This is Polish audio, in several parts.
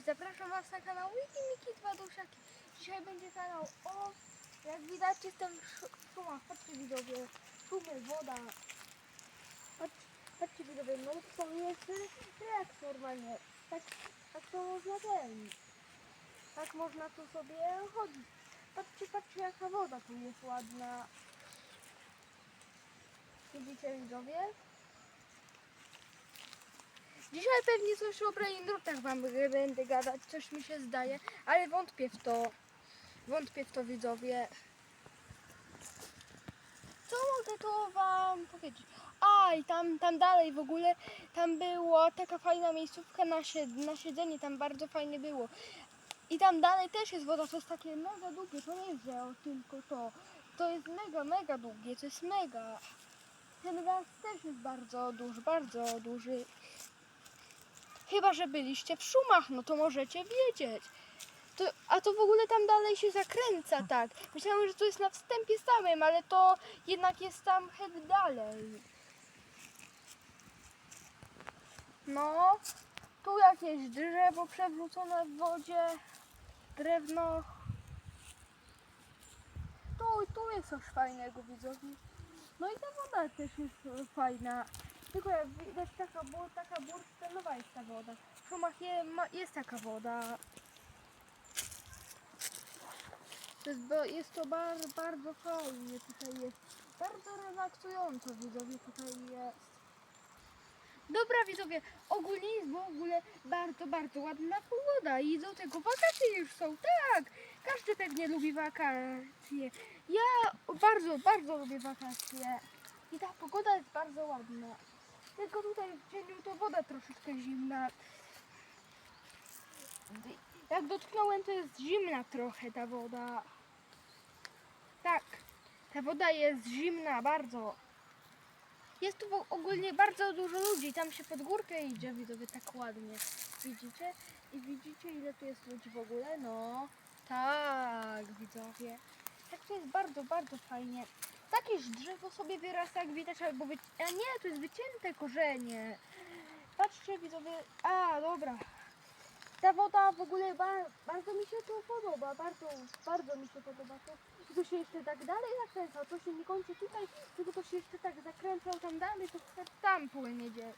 Cześć, zapraszam Was na kanał Wiki Miki 2 Duszaki. Dzisiaj będzie kanał o, jak widać jestem w sz- w szumach, patrzcie widzowie, szumy, woda. Patrz, patrzcie widzowie, no to jest jak normalnie, tak, tak to można ten, tak można tu sobie chodzić. Patrzcie, patrzcie jaka woda tu jest ładna. Widzicie widzowie? Dzisiaj pewnie coś o brain drutach wam będę gadać, coś mi się zdaje, ale wątpię w to. Wątpię w to widzowie. Co mogę tu wam powiedzieć? A i tam, tam dalej w ogóle, tam była taka fajna miejscówka na, sied, na siedzenie, tam bardzo fajnie było. I tam dalej też jest woda, to jest takie mega długie, to nie jest, że tylko to. To jest mega, mega długie, to jest mega. Ten las też jest bardzo duży, bardzo duży. Chyba, że byliście w szumach, no to możecie wiedzieć. To, a to w ogóle tam dalej się zakręca, tak. Myślałem, że to jest na wstępie samym, ale to jednak jest tam head dalej. No, tu jakieś drzewo przewrócone w wodzie, drewno. Tu, tu jest coś fajnego, widzowie. No i ta woda też jest fajna. Tylko jak widać taka, bu- taka bursztynowa jest ta woda. W szumach je, ma, jest taka woda. To jest, bo jest to bar, bardzo fajnie tutaj jest. Bardzo relaksująco widzowie tutaj jest. Dobra widzowie, ogólnie jest w ogóle bardzo, bardzo ładna pogoda i do tego wakacje już są, tak! Każdy pewnie lubi wakacje. Ja bardzo, bardzo lubię wakacje. I ta pogoda jest bardzo ładna. Tylko tutaj w cieniu to woda troszeczkę zimna. Jak dotknąłem, to jest zimna trochę ta woda. Tak, ta woda jest zimna bardzo. Jest tu ogólnie bardzo dużo ludzi. Tam się pod górkę idzie, widzowie, tak ładnie. Widzicie? I widzicie, ile tu jest ludzi w ogóle? No, tak, widzowie. Tak to jest bardzo, bardzo fajnie. Jakieś drzewo sobie wyrasta, jak widać, albo wy... A nie, to jest wycięte korzenie. Patrzcie, widzowie. A, dobra. Ta woda w ogóle ba- bardzo mi się tu podoba, bardzo, bardzo mi się podoba to. To się jeszcze tak dalej zakręcał, to się nie kończy tutaj, tylko to się jeszcze tak zakręcał tam dalej, to wtedy tam płynie gdzieś.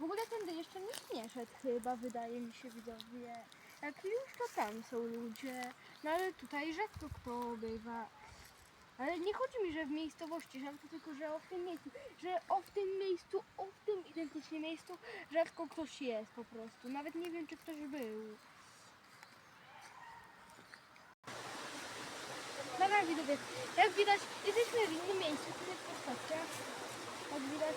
W ogóle tędy jeszcze nikt nie szedł chyba, wydaje mi się widzowie. Jak już to tam są ludzie, no ale tutaj rzadko kto bywa. Ale nie chodzi mi, że w miejscowości rzadko, tylko że o w tym miejscu, że o w tym miejscu, o w tym identycznie miejscu rzadko ktoś jest po prostu. Nawet nie wiem, czy ktoś był. Dobra, widzowie, jak widać, jesteśmy w innym miejscu, tutaj postawcie. Jak widać.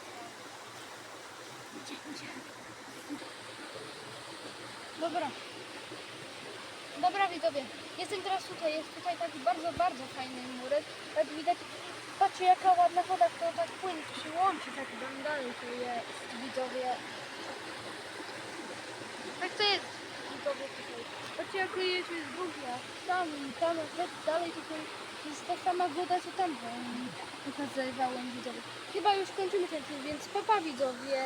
Idzie. Dobra. Dobra, widzowie, jestem teraz tutaj, jest tutaj taki bardzo, bardzo fajny murek. Jak widać, patrzcie jaka ładna woda, to tak płynie, się łączy, tak tam dalej to jest, widzowie. Tak to jest, widzowie tutaj. Patrzcie jaka jest, długa. Tam, tam, tak dalej tutaj jest ta sama woda, co tam pokazywałem, widzowie. Chyba już kończymy ten film, więc papa widzowie.